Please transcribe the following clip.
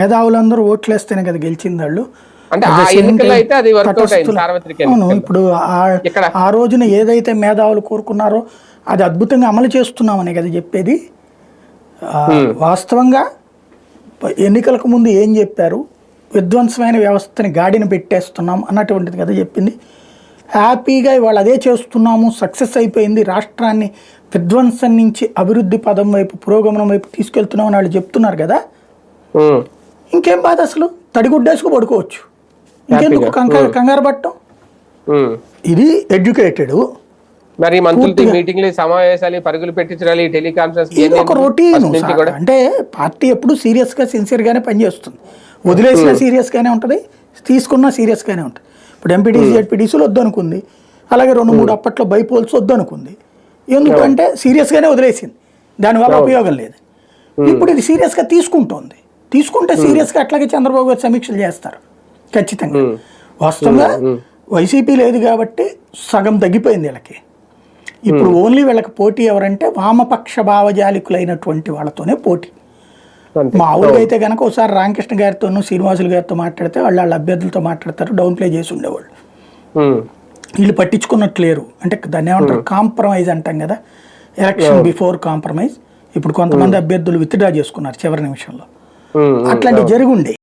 మేధావులందరూ ఓట్లేస్తేనే కదా గెలిచింది వాళ్ళు అంటే At ఆ the same ఎన్నికల్లో time అయితే అది వర్కౌట్ అయింది తటస్థులు- సార్వత్రిక అవును. ఇప్పుడు ఆ- రోజున ఏదైతే మేధావులు కోరుకున్నారో అది అద్భుతంగా అమలు చేస్తున్నామనే కదా చెప్పేది. వాస్తవంగా ఎన్నికలకు ముందు ఏం చెప్పారు? విధ్వంసమైన వ్యవస్థని గాడిన పెట్టేస్తున్నాం అన్నటువంటిది కదా చెప్పింది. హ్యాపీగా ఇవాళ అదే చేస్తున్నాము సక్సెస్ అయిపోయింది రాష్ట్రాన్ని విధ్వంసం నుంచి అభివృద్ధి పదం వైపు పురోగమనం వైపు తీసుకెళ్తున్నామని వాళ్ళు చెప్తున్నారు కదా. ఇంకేం బాధ అసలు? తడిగుడ్డేసుకు పడుకోవచ్చు. ఇంకెందుకు కంగారు కంగారు పట్టడం ఉమ్. ఇది ఎడ్యుకేటెడ్. మరి మంత్రులతో మీటింగ్లు సమావేశాలు పరుగులు పెట్టించాలి టెలికాన్ఫరెన్స్ ఇది ఒక రొటీన్ అంటే పార్టీ ఎప్పుడు సీరియస్గా సిన్సియర్గానే పనిచేస్తుంది. వదిలేసిన సీరియస్గానే ఉంటుంది తీసుకున్న సీరియస్గానే ఉంటుంది. ఇప్పుడు ఎంపీటీసీ జెడ్పీటీసీలు వద్దనుకుంది. అలాగే రెండు మూడు అప్పట్లో బైపోల్స్ వద్దనుకుంది. ఎందుకంటే సీరియస్గానే వదిలేసింది. దానివల్ల ఉపయోగం లేదు. ఇప్పుడు ఇది సీరియస్గా తీసుకుంటోంది. తీసుకుంటే సీరియస్గా అట్లాగే చంద్రబాబు గారు సమీక్షలు చేస్తారు ఖచ్చితంగా. వాస్తవంగా వైసీపీ లేదు కాబట్టి సగం తగ్గిపోయింది వీళ్ళకి. ఇప్పుడు ఓన్లీ వీళ్ళకి పోటీ ఎవరంటే వామపక్ష భావజాలికులైనటువంటి వాళ్ళతోనే పోటీ. మామూలుగా అయితే కనుక ఒకసారి రామకృష్ణ గారితోనూ శ్రీనివాసులు గారితో మాట్లాడితే వాళ్ళు వాళ్ళ అభ్యర్థులతో మాట్లాడతారు డౌన్ ప్లే చేసి ఉండేవాళ్ళు. వీళ్ళు పట్టించుకున్నట్లు లేరు. అంటే దాన్ని ఏమంటారు? కాంప్రమైజ్ అంటాం కదా. ఎలక్షన్ బిఫోర్ కాంప్రమైజ్ ఇప్పుడు కొంతమంది అభ్యర్థులు విత్డ్రా చేసుకున్నారు చివరి నిమిషంలో. అట్లాంటివి జరిగి ఉండే